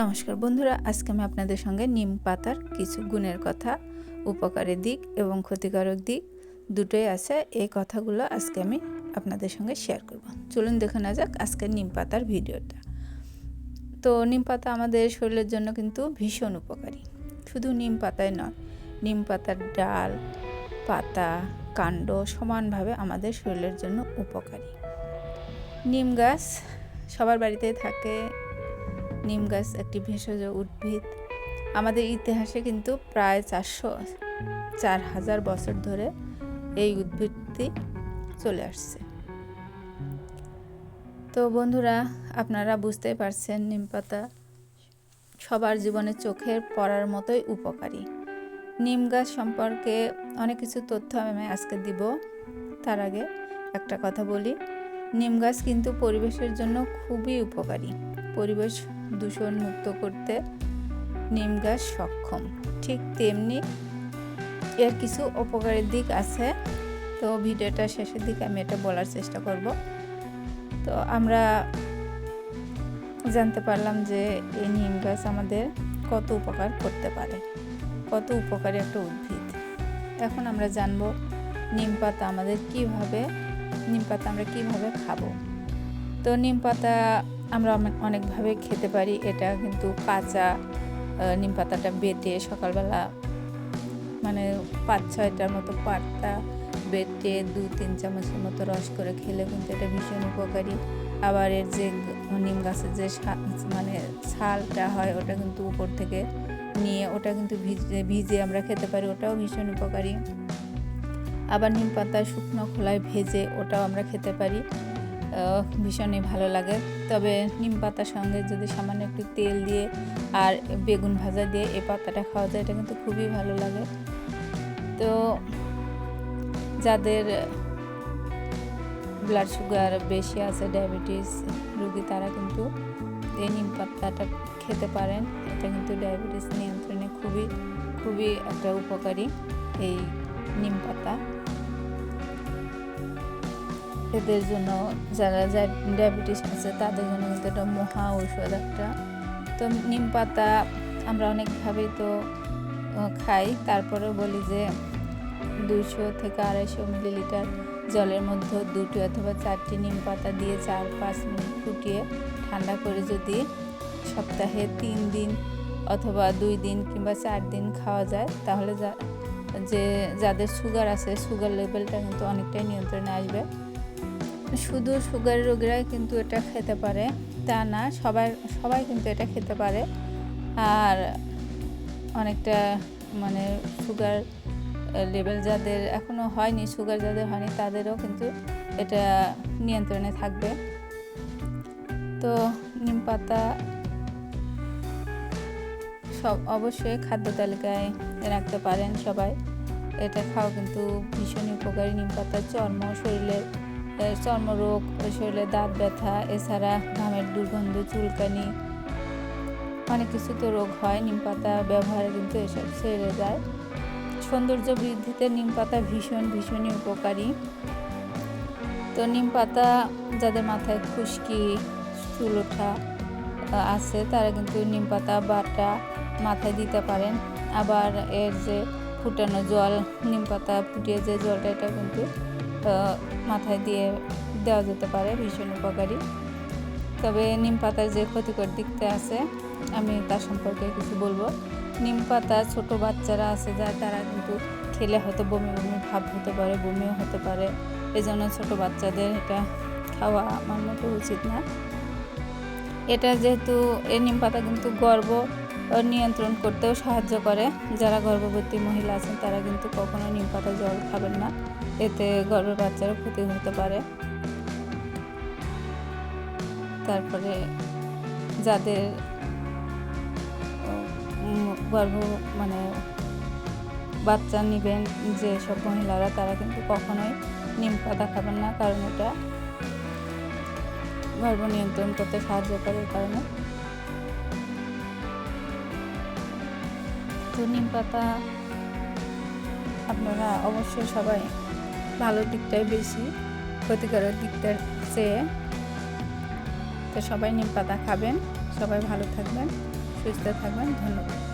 নমস্কার বন্ধুরা, আজকে আমি আপনাদের সঙ্গে নিম পাতার কিছু গুণের কথা, উপকারের দিক এবং ক্ষতিকারক দিক দুটোই আছে। এই কথাগুলো আজকে আমি আপনাদের সঙ্গে শেয়ার করব। চলুন দেখে না যাক আজকের নিম পাতার ভিডিওটা। তো নিম পাতা আমাদের শরীরের জন্য কিন্তু ভীষণ উপকারী। শুধু নিম পাতায় নয়, নিম পাতার ডাল, পাতা, কাণ্ড সমানভাবে আমাদের শরীরের জন্য উপকারী। নিম গাছ সবার বাড়িতেই থাকে নিম গাছ একটি ভেষজ উদ্ভিদ। আমাদের ইতিহাসে কিন্তু প্রায় চারশো, চার হাজার বছর ধরে এই উদ্ভিদটি চলে আসছে। তো বন্ধুরা, আপনারা বুঝতেই পারছেন নিম পাতা সবার জীবনে চোখের পড়ার মতোই উপকারী। নিম গাছ সম্পর্কে অনেক কিছু তথ্য আমি আজকে দিব। তার আগে একটা কথা বলি, নিম গাছ কিন্তু পরিবেশের জন্য খুবই উপকারী। পরিবেশ দূষণ মুক্ত করতে নিম গাছ সক্ষম। ঠিক তেমনি এর কিছু উপকারের দিক আছে, তো ভিডিওটা শেষের দিকে আমি এটা বলার চেষ্টা করব। তো আমরা জানতে পারলাম যে এই নিম গাছ আমাদের কত উপকার করতে পারে, কত উপকারী একটা উদ্ভিদ। এখন আমরা জানব নিম পাতা আমাদের কীভাবে, নিম পাতা আমরা কীভাবে খাব। তো নিম পাতা আমরা অনেকভাবে খেতে পারি, এটা কিন্তু কাঁচা নিম পাতাটা বেটে সকালবেলা মানে পাঁচ ছয়টার মতো পাতা বেটে দু, তিন চামচের মতো রস করে খেলে কিন্তু এটা ভীষণ উপকারী। আবার এর যে নিম গাছের যে মানে ছালটা হয়, ওটা কিন্তু উপর থেকে নিয়ে ওটা কিন্তু ভিজে ভিজে আমরা খেতে পারি, ওটাও ভীষণ উপকারী। আবার নিম পাতা শুকনো খোলায় ভেজে ওটাও আমরা খেতে পারি। ভীষণই ভালো লাগে। তবে নিম পাতার সঙ্গে যদি সামান্য একটু তেল দিয়ে আর বেগুন ভাজা দিয়ে এই পাতাটা খাওয়া যায়, এটা কিন্তু খুবই ভালো লাগে। তো যাদের ব্লাড সুগার বেশি আছে ডায়াবেটিস রুগী, তারা কিন্তু এই নিম পাতাটা খেতে পারেন। এটা কিন্তু ডায়াবেটিস নিয়ন্ত্রণে খুবই খুবই একটা উপকারী এই নিম পাতা। এদের জন্য যারা ডায়াবেটিস আছে, তাদের জন্য কিন্তু এটা মহা ঔষধ একটা। তো নিম পাতা আমরা অনেকভাবেই তো খাই। তারপরে বলি যে দুইশো থেকে আড়াইশো মিলিলিটার জলের মধ্যে দুটি অথবা চারটি নিম পাতা দিয়ে চার, পাঁচ মিনিট ফুটিয়ে ঠান্ডা করে যদি সপ্তাহে তিন দিন অথবা দুই দিন কিংবা চার দিন খাওয়া যায়, তাহলে যে যাদের সুগার আছে সুগার লেভেলটা কিন্তু অনেকটাই নিয়ন্ত্রণে আসবে। শুধু সুগার রোগীরাই কিন্তু এটা খেতে পারে, তা না, সবাই সবাই কিন্তু এটা খেতে পারে। আর অনেকটা মানে সুগার লেভেল যাদের এখনও হয়নি সুগার যাদের হয়নি, তাদেরও কিন্তু এটা নিয়ন্ত্রণে থাকবে। তো নিম পাতা সব অবশ্যই খাদ্য তালিকায় রাখতে পারেন সবাই। এটা খাওয়া কিন্তু ভীষণই উপকারী। নিম পাতার চর্ম, শরীরের চর্মরোগ শরীরে দাঁত ব্যথা, এছাড়া ঘামের দুর্গন্ধ, চুলকানি, অনেক কিছু তো রোগ হয়। নিম পাতা ব্যবহারে কিন্তু এসব সেরে যায়। সৌন্দর্য বৃদ্ধিতে নিম পাতা ভীষণ, ভীষণই উপকারী। তো নিম পাতা যাদের মাথায় খুশকি, চুল ওঠা আছে, তারা কিন্তু নিম পাতা, বাটা মাথায় দিতে পারেন। আবার এর যে ফুটানো জল, নিম পাতা ফুটিয়ে যে জলটা, এটা কিন্তু মাথায় দিয়ে দেওয়া যেতে পারে ভীষণ উপকারী। তবে নিম পাতার যে ক্ষতিকর দিকটা আছে, আমি তার সম্পর্কে কিছু বলব। নিম পাতা ছোটো বাচ্চারা আছে যা, তারা কিন্তু খেলে হয়তো বমি বমি ভাব হতে পারে, বমিও হতে পারে। এই জন্য ছোটো বাচ্চাদের এটা খাওয়া আমার মতো উচিত না। এটা যেহেতু এই নিম পাতা কিন্তু গর্ব নিয়ন্ত্রণ করতেও সাহায্য করে। যারা গর্ভবতী মহিলা আছেন, তারা কিন্তু কখনো নিম পাতা জল খাবেন না। এতে গর্ভের বাচ্চারও ক্ষতি হতে পারে। তারপরে যাদের গর্ভ মানে বাচ্চা নেবেন যে সব মহিলারা, তারা কিন্তু কখনোই নিম পাতা খাবেন না। কারণ এটা গর্ভ নিয়ন্ত্রণ করতে সাহায্য করে কারণে। তো নিম পাতা আপনারা অবশ্যই সবাই ভালো দিকটাই বেশি ক্ষতিকারক দিকটার চেয়ে। তো সবাই নিম পাতা খাবেন, সবাই ভালো থাকবেন, সুস্থ থাকবেন, ধন্যবাদ।